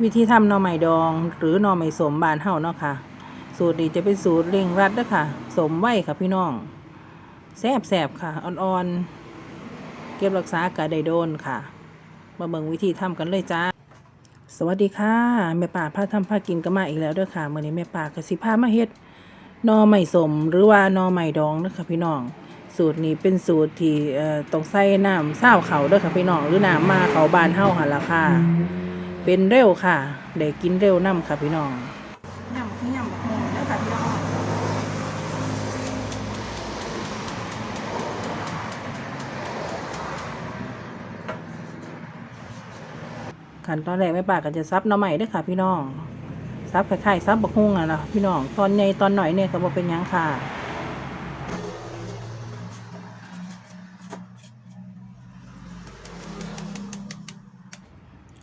วิธีทำหน่อไม้ดอง หรือหน่อไม้สมบานเฮาเนาะค่ะ สูตรนี้จะเป็นสูตรเร่งรัดเด้อค่ะ สมไว้ค่ะพี่น้องแซบแซบๆค่ะอ่อนๆ เก็บรักษากะไดโดนค่ะ มาเบิ่งวิธีทำกันเลยจ้า สวัสดีค่ะแม่ป่าพาทำพากินก็มาอีกแล้วเด้อค่ะเมื้อนี้แม่ป่าก็สิพามาเฮ็ดนอไม้สมหรือว่านอไม้ดองเด้อค่ะพี่น้อง สูตรนี้เป็นสูตรที่เอ่อต้องใส่น้ำเศร้าเขาด้อค่ะพี่น้องหรือน้ำมาเขาบานเฮาหันละค่ะ เป็นเร็วค่ะได้กินเร็วนํค่ะพี่น้องยำคือยำบักฮงเด้ค่ะพี่น้องขั้นตอนแรกแม่ปาก็จะซับหน่อใหม่ด้วยค่ะ พี่น้องซับคล้ายๆซับบักฮุ่งอะนะพี่น้องตอนใหญ่ตอนหน่อยเนี่ยก็บ่เป็นยังค่ะ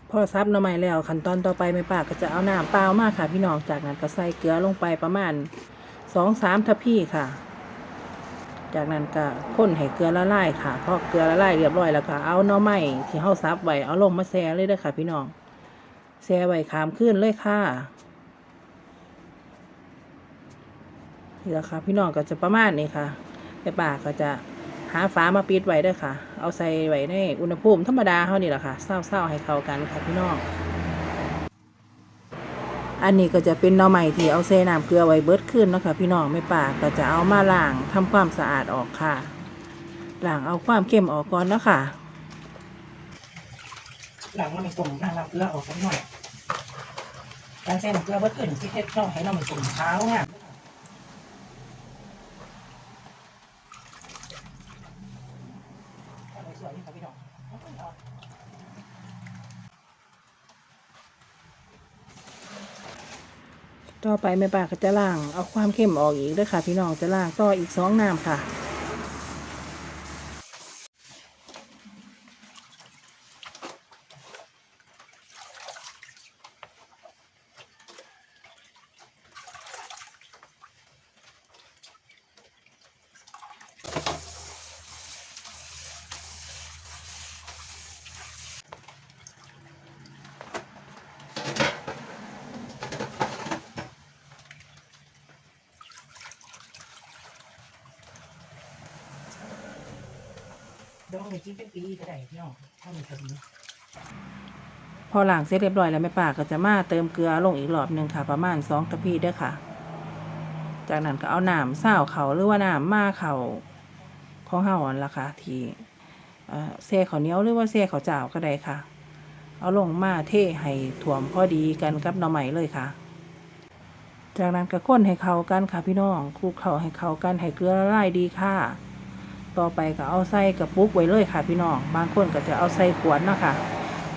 พอซับหน่อใหม่แล้วขั้นตอนต่อไปแม่ป้าก็จะเอาน้ำเปล่ามาค่ะ พี่น้องจากนั้นก็ใส่เกลือลงไปประมาณสองสามทัพพี่ค่ะ จากนั้นก็ข้นให้เกลือละลายค่ะพอเกลือละลายเรียบร้อยแล้วก็เอาหน่อไม้ที่เฮาซับไว้เอาลงมาแช่เลยเด้อค่ะ พี่น้องแช่ไว้ขามขึ้นเลยค่ะนี่แหละค่ะพี่น้องก็จะประมาณนี้ค่ะแม่ป่าก็จะหาฝามาปิดไว้ด้อค่ะ เอาใส่ไว้ในอุณหภูมิธรรมดาเฮานี่แหละค่ะเศร้าๆให้เข้ากันค่ะพี่น้องอันนี้ก็จะเป็นหน่อไม้ที่เอาเซน้ำเกลือไว้เบิดขึ้นนะคะพี่น้องไม่ป่าก็จะเอามาล้างทำความสะอาดออกค่ะล้างเอาความเค็มออกก่อนนะค่ะล้างหน่อไม้ส้มล้างเกลือออกสักหน่อยการใส่น้ำเกลือเบิดขึ้นที่เฮ็ดช่องให้หน่อไม้ส้มขาเนี่ย สวยๆนี่ค่ะพี่น้องต่อไปแม่ป้าก็จะล่างเอาความเข้มออกอีกเด้วยค่ะ พี่น้องจะล่างต่ออีกสองน้ำค่ะ ดองเลยกินเป็นปีก็ได้พี่น้องเท่านี้ก็ดีพอล้างเสร็จเรียบร้อยแล้วแม่ป้าก็จะมาเติมเกลือลงอีกรอบหนึ่งค่ะ ประมาณสองกะพีเด้อค่ะ จากนั้นก็เอาน้ำเศร้าเขาหรือว่าน้ำมาเขาของเฮาอันละค่ะที่เอ่เขาเนี้ยวหรือว่าเซ่ข้าเจ้าก็ได้ค่ะ เอาลงมาเทให้ถ่วมพอดีกันกับหน่อไม้เลยค่ะ จากนั้นก็ค้นให้เขากันค่ะพี่น้องคลุกเขาให้เขากันให้เกลือละลายดีค่ะ ต่อไปก็เอาใส่กระปุกไว้เลยค่ะพี่น้อง บางคนก็จะเอาใส่ขวดเนาะค่ะ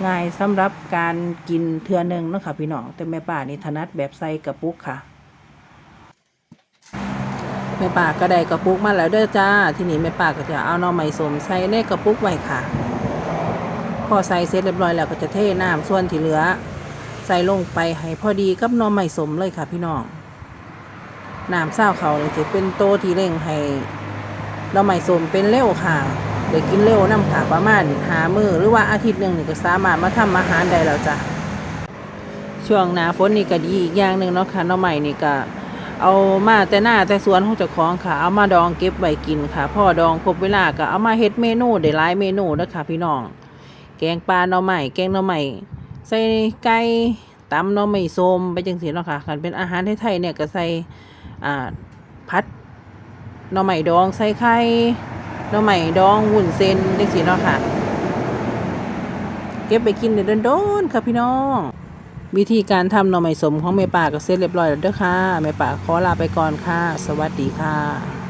ง่ายสำหรับการกินเทือนึงเนาะค่ะพี่น้อง แต่แม่ป่านี่ถนัดแบบใส่กระปุกค่ะ แม่ป่าก็ได้กระปุกมาแล้วเด้อจ้า ทีนี้แม่ป่าก็จะเอาน่อไม้สมใส่ในกระปุกไว้ค่ะ พอใส่เสร็จเรียบร้อยแล้วก็จะเทน้ำส่วนที่เหลือ ใส่ลงไปให้พอดีกับน่อไม้สมเลยค่ะพี่น้องน้ำเศร้าเขาเลยจะเป็นโตที่เร่งให้ เราใหม่สมเป็นเร็วค่ะเดี๋ยวกินเร็วน้ำค่ะประมาณหามือหรือว่าอาทิตย์หนึ่งนี่ก็สามารถมาทำอาหารได้แล้วจ้ะช่วงหนาฝนนี่ก็ดีอีกอย่างหนึ่งเนาะค่ะหน้อใหม่นี่ก็เอามาแต่หน้าแต่สวนของเจ้าของค่ะ เอามาดองเก็บไว้กินค่ะพ่อดองครบเวลาก็เอามาเฮ็ดเมนูได้หลายเมนูเด้อค่ะพี่น้อง แกงปลาหน่อใหม่แกงหน่อใหม่ใส่ไก่ตำหน่อใหม่ส้มไปจังซี่เนาะค่ะคันเป็นอาหารไทยๆเนี่ยก็ใส่อ่าพัด หน่อไม้ดองใส่ไข่หน่อไม้ดองวุ้นเส้นจังซี่เนาะค่ะ เก็บไปกินเดินโดนๆค่ะพี่น้อง วิธีการทำหน่อไม้สมของแม่ป่าก็เสร็จเรียบร้อยแล้วเด้อค่ะแม่ป่าขอลาไปก่อนค่ะ สวัสดีค่ะ